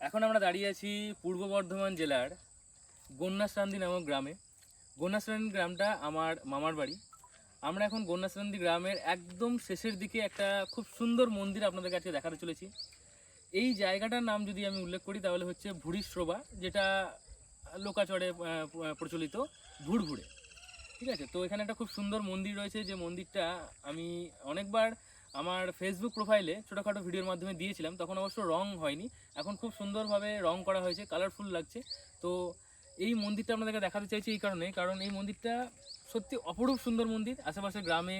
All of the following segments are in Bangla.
এখন আমরা দাঁড়িয়ে আছি পূর্ব বর্ধমান জেলার গন্যাসরান্দি নামক গ্রামে। গন্যাসরান্দি গ্রামটা আমার মামার বাড়ি। আমরা এখন গন্যাসরান্দি গ্রামের একদম শেষের দিকে একটা খুব সুন্দর মন্দির আপনাদের কাছে দেখাতে চলেছি। এই জায়গাটার নাম যদি আমি উল্লেখ করি তাহলে হচ্ছে ভুড়িশ্রবা যেটা লোকাচরে আহ, প্রচলিত ভুড়ভুড়ে ঠিক আছে? তো এখানে একটা খুব সুন্দর মন্দির রয়েছে। যে মন্দিরটা আমি অনেকবার আমার ফেসবুক প্রোফাইলে ছোটোখাটো ভিডিওর মাধ্যমে দিয়েছিলাম, তখন অবশ্য রং হয়নি। এখন খুব সুন্দরভাবে রং করা হয়েছে কালারফুল লাগছে। তো এই মন্দিরটা আপনাদেরকে দেখাতে চাইছি এই কারণে কারণ এই মন্দিরটা সত্যি অপরূপ সুন্দর মন্দির। আশেপাশে গ্রামে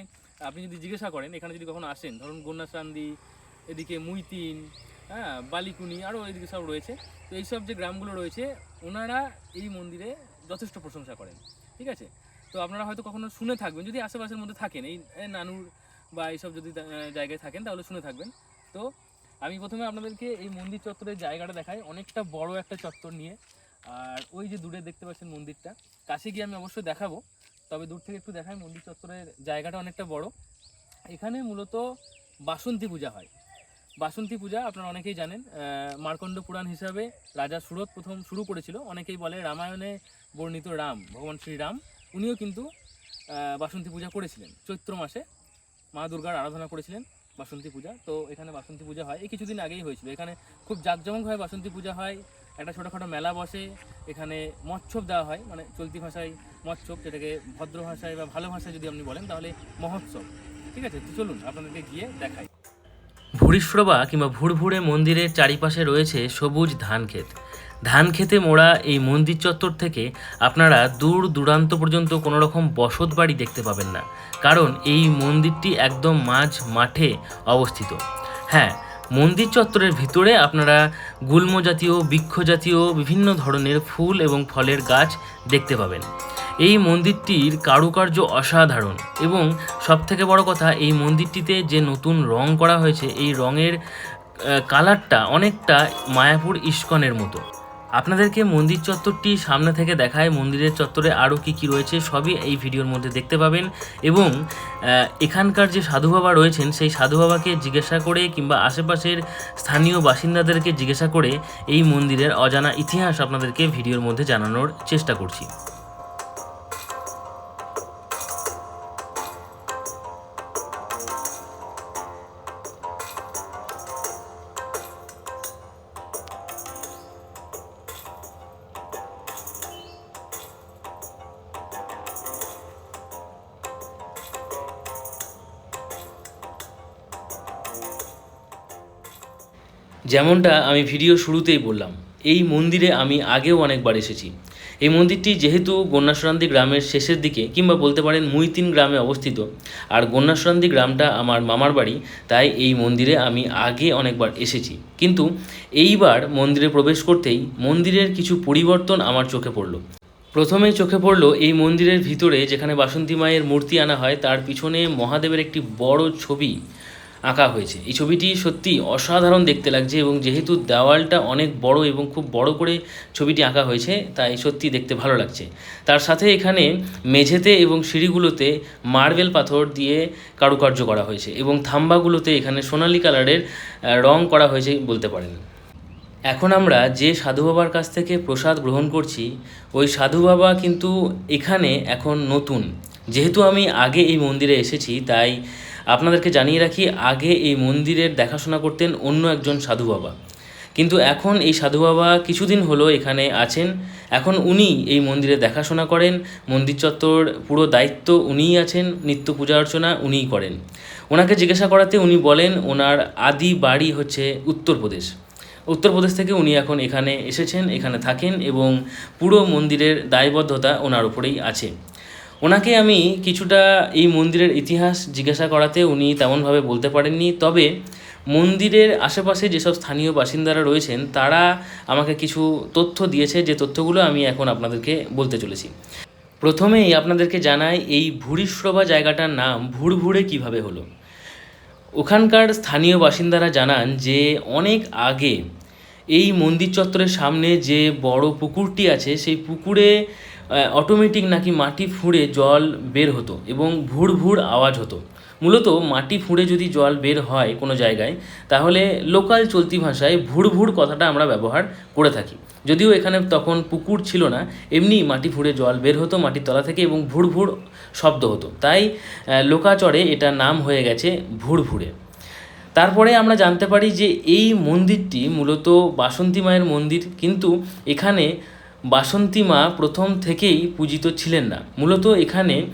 আপনি যদি জিজ্ঞাসা করেন, এখানে যদি কখনো আসেন, ধরুন গন্যাসান্দি এদিকে মুইতিন হ্যাঁ বালিকুনি, আরও এদিকে সব রয়েছে। তো এইসব যে গ্রামগুলো রয়েছে, ওনারা এই মন্দিরে যথেষ্ট প্রশংসা করেন। ঠিক আছে? তো আপনারা হয়তো কখনো শুনে থাকবেন, যদি আশেপাশের মধ্যে থাকেন এই নানুর বা এইসব যদি জায়গায় থাকেন, তাহলে শুনে থাকবেন। তো আমি প্রথমে আপনাদেরকে এই মন্দির চত্বরের জায়গাটা দেখাই। অনেকটা বড় একটা চত্বর নিয়ে। আর ওই যে দূরে দেখতে পাচ্ছেন মন্দিরটা। কাছে গিয়ে আমি অবশ্যই দেখাবো। তবে দূর থেকে একটু দেখাই, মন্দির চত্বরের জায়গাটা অনেকটা বড়। এখানে মূলত বাসন্তী পূজা হয়। বাসন্তী পূজা আপনারা অনেকেই জানেন মার্কণ্ড পুরাণ হিসাবে রাজা সুরত প্রথম শুরু করেছিল। অনেকেই বলে রামায়ণে বর্ণিত রাম, ভগবান শ্রীরাম। উনিও কিন্তু বাসন্তী পূজা করেছিলেন, চৈত্র মাসে। মা দুর্গার আরাধনা করেছিলেন বাসন্তী পূজা। তো এখানে বাসন্তী পূজা হয়। এই কিছুদিন আগেই হয়েছিল। এখানে খুব জাঁকজমকভাবে বাসন্তী পূজা হয়। একটা ছোটোখাটো মেলা বসে। এখানে মৎসব দেওয়া হয়। মানে চলতি ভাষায় মৎসব যেটাকে ভদ্র ভাষায় বা ভালো ভাষায় যদি আপনি বলেন, তাহলে মহোৎসব। ঠিক আছে? তো চলুন, আপনাদেরকে গিয়ে দেখাই। ভুরিশ্রবা কিংবা ভুরভুরে মন্দিরের চারিপাশে রয়েছে সবুজ ধান ক্ষেত ধান খেতে মোড়া এই মন্দির চত্বর থেকে আপনারা দূর দূরান্ত পর্যন্ত কোনো রকম বসত বাড়ি দেখতে পাবেন না। কারণ এই মন্দিরটি একদম মাঝ মাঠে অবস্থিত। হ্যাঁ মন্দির চত্বরের ভিতরে আপনারা গুল্ম জাতীয়, বৃক্ষ জাতীয়, বিভিন্ন ধরনের ফুল এবং ফলের গাছ দেখতে পাবেন। এই মন্দিরটির কারুকার্য অসাধারণ এবং সবথেকে বড় কথা, এই মন্দিরটিতে যে নতুন রং করা হয়েছে, এই রঙের কালারটা অনেকটা মায়াপুর ইস্কনের মতো। আপনাদেরকে মন্দির চত্বরটি সামনে থেকে দেখায় মন্দিরের চত্বরে আরও কী কী রয়েছে সবই এই ভিডিওর মধ্যে দেখতে পাবেন এবং এখানকার যে সাধু বাবা রয়েছেন সেই সাধু বাবাকে জিজ্ঞাসা করে কিংবা আশেপাশের স্থানীয় বাসিন্দাদেরকে জিজ্ঞাসা করে এই মন্দিরের অজানা ইতিহাস আপনাদেরকে ভিডিওর মধ্যে জানানোর চেষ্টা করছি। যেমনটা আমি ভিডিও শুরুতেই বললাম, এই মন্দিরে আমি আগেও অনেকবার এসেছি। এই মন্দিরটি যেহেতু গন্যাসরান্দি গ্রামের শেষের দিকে, কিংবা বলতে পারেন মুইতিন গ্রামে অবস্থিত, আর গন্যাসরান্দি গ্রামটা আমার মামার বাড়ি, তাই এই মন্দিরে আমি আগে অনেকবার এসেছি। কিন্তু এইবার মন্দিরে প্রবেশ করতেই মন্দিরের কিছু পরিবর্তন আমার চোখে পড়ল। প্রথমেই চোখে পড়ল এই মন্দিরের ভিতরে যেখানে বাসন্তী মায়ের মূর্তি আনা হয়, তার পিছনে মহাদেবের একটি বড় ছবি আঁকা হয়েছে। এই ছবিটি সত্যি অসাধারণ দেখতে লাগছে এবং যেহেতু দেওয়ালটা অনেক বড় এবং খুব বড় করে ছবিটি আঁকা হয়েছে, তাই সত্যি দেখতে ভালো লাগছে। তার সাথে এখানে মেঝেতে এবং সিঁড়িগুলোতে মার্বেল পাথর দিয়ে কারুকার্য করা হয়েছে এবং থাম্বাগুলোতে এখানে সোনালী কালারের রং করা হয়েছে বলতে পারেন। এখন আমরা যে সাধু বাবার কাছ থেকে প্রসাদ গ্রহণ করছি, ওই সাধু বাবা কিন্তু এখানে এখন নতুন। যেহেতু আমি আগে এই মন্দিরে এসেছি, তাই আপনাদেরকে জানিয়ে রাখি, আগে এই মন্দিরের দেখাশোনা করতেন অন্য একজন সাধু বাবা। কিন্তু এখন এই সাধু বাবা কিছুদিন হলো এখানে আছেন। এখন উনি এই মন্দিরে দেখাশোনা করেন, মন্দির চত্বর পুরো দায়িত্ব উনিই আছেন, নিত্য পূজা অর্চনা উনিই করেন। ওনাকে জিজ্ঞাসা করাতে উনি বলেন, ওনার আদি বাড়ি হচ্ছে উত্তরপ্রদেশ। উত্তরপ্রদেশ থেকে উনি এখন এখানে এসেছেন, এখানে থাকেন এবং পুরো মন্দিরের দায়বদ্ধতা ওনার উপরেই আছে। ওনাকে আমি কিছুটা এই মন্দিরের ইতিহাস জিজ্ঞাসা করাতে উনি তেমনভাবে বলতে পারেননি, তবে মন্দিরের আশেপাশে যেসব স্থানীয় বাসিন্দারা রয়েছেন, তারা আমাকে কিছু তথ্য দিয়েছে, যে তথ্যগুলো আমি এখন আপনাদেরকে বলতে চলেছি। প্রথমেই আপনাদেরকে জানাই, এই ভুরিশ্রবা জায়গাটার নাম ভুরভুরে কীভাবে হলো? ওখানকার স্থানীয় বাসিন্দারা জানান যে, অনেক আগে এই মন্দির চত্বরের সামনে যে বড় পুকুরটি আছে, সেই পুকুরে অটোমেটিক নাকি মাটি ফুঁড়ে জল বের হতো এবং ভুর ভুর আওয়াজ হতো। মূলত মাটি ফুঁড়ে যদি জল বের হয় কোনো জায়গায়, তাহলে লোকাল চলতি ভাষায় ভুড় ভুড় কথাটা আমরা ব্যবহার করে থাকি। যদিও এখানে তখন পুকুর ছিল না, এমনি মাটি ফুঁড়ে জল বের হতো মাটির তলা থেকে এবং ভুড় ভুড় শব্দ হতো। তাই লোকাচরে এটা নাম হয়ে গেছে ভুড় ভুড়ে। তারপরে আমরা জানতে পারি যে এই মন্দিরটি মূলত বাসন্তী মায়ের মন্দির, কিন্তু এখানে বাসন্তী মা প্রথম থেকেই পূজিত ছিলেন না। মূলত এখানে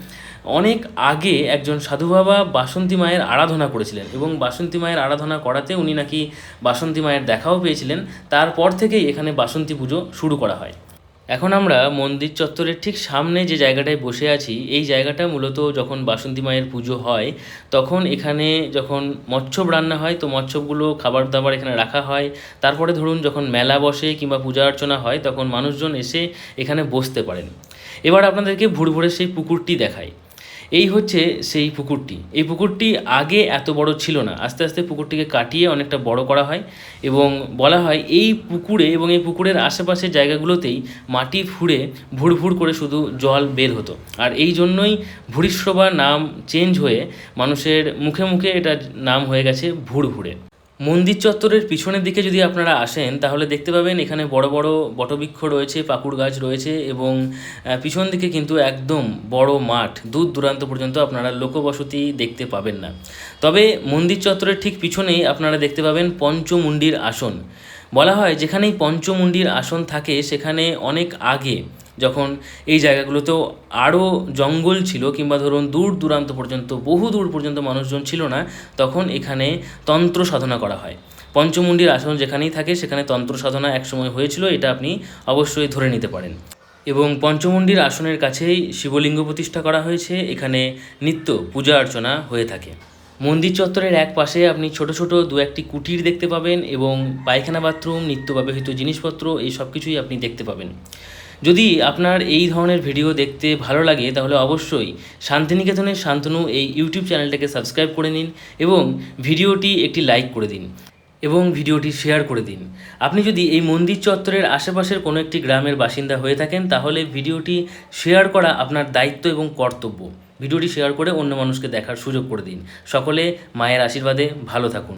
অনেক আগে একজন সাধু বাবা বাসন্তী মায়ের আরাধনা করেছিলেন এবং বাসন্তী মায়ের আরাধনা করাতে উনি নাকি বাসন্তী মায়ের দেখাও পেয়েছিলেন। তারপর থেকেই এখানে বাসন্তী পুজো শুরু করা হয়। এখন আমরা মন্দির চত্বরের ঠিক সামনে যে জায়গাটায় বসে আছি, এই জায়গাটা মূলত যখন বাসন্তী মায়ের পুজো হয়, তখন এখানে যখন মৎস্যব রান্না হয়, তো মৎস্যবগুলো খাবার দাবার এখানে রাখা হয়। তারপরে ধরুন যখন মেলা বসে কিংবা পূজা অর্চনা হয়, তখন মানুষজন এসে এখানে বসতে পারেন। এবার আপনাদেরকে ভুড়ভুড়ে সেই পুকুরটি দেখায় এই হচ্ছে সেই পুকুরটি। এই পুকুরটি আগে এত বড় ছিল না। আস্তে আস্তে পুকুরটিকে কাটিয়ে অনেকটা বড় করা হয় এবং বলা হয় এই পুকুরে এবং এই পুকুরের আশেপাশের জায়গাগুলোতেই মাটি ফুঁড়ে ভুড়ভুড় করে শুধু জল বের হতো। আর এই জন্যই ভুরিশ্রবা নাম চেঞ্জ হয়ে মানুষের মুখে মুখে এটা নাম হয়ে গেছে ভুড় ভুড়ভুড়ে মন্দির চত্বরের পিছনের দিকে যদি আপনারা আসেন, তাহলে দেখতে পাবেন এখানে বড় বড় বটবৃক্ষ রয়েছে, পাকুড় গাছ রয়েছে এবং পিছন দিকে কিন্তু একদম বড় মাঠ। দূর দূরান্ত পর্যন্ত আপনারা লোকবসতি দেখতে পাবেন না। তবে মন্দির চত্বরের ঠিক পিছনেই আপনারা দেখতে পাবেন পঞ্চমুণ্ডির আসন। বলা হয় যেখানেই পঞ্চমুণ্ডির আসন থাকে, সেখানে অনেক আগে যখন এই জায়গাগুলোতেও আরও জঙ্গল ছিল কিংবা ধরুন দূর দূরান্ত পর্যন্ত, বহু দূর পর্যন্ত মানুষজন ছিল না, তখন এখানে তন্ত্র সাধনা করা হয়। পঞ্চমুণ্ডির আসন যেখানেই থাকে, সেখানে তন্ত্র সাধনা একসময় হয়েছিল, এটা আপনি অবশ্যই ধরে নিতে পারেন। এবং পঞ্চমুণ্ডির আসনের কাছেই শিবলিঙ্গ প্রতিষ্ঠা করা হয়েছে, এখানে নিত্য পূজা অর্চনা হয়ে থাকে। মন্দির চত্বরের এক পাশে আপনি ছোট ছোট দু একটি কুটির দেখতে পাবেন এবং পায়খানা বাথরুম নিত্য ব্যবহৃত জিনিসপত্র, এই সব কিছুই আপনি দেখতে পাবেন। যদি আপনার এই ধরনের ভিডিও দেখতে ভালো লাগে, তাহলে অবশ্যই শান্তিনিকেতনের শান্তনু এই ইউটিউব চ্যানেলটাকে সাবস্ক্রাইব করে নিন এবং ভিডিওটি একটি লাইক করে দিন এবং ভিডিওটি শেয়ার করে দিন। আপনি যদি এই মন্দির চত্বরের আশেপাশের কোনো একটি গ্রামের বাসিন্দা হয়ে থাকেন, তাহলে ভিডিওটি শেয়ার করা আপনার দায়িত্ব এবং কর্তব্য। ভিডিওটি শেয়ার করে অন্য মানুষকে দেখার সুযোগ করে দিন। সকলে মায়ের আশীর্বাদে ভালো থাকুন।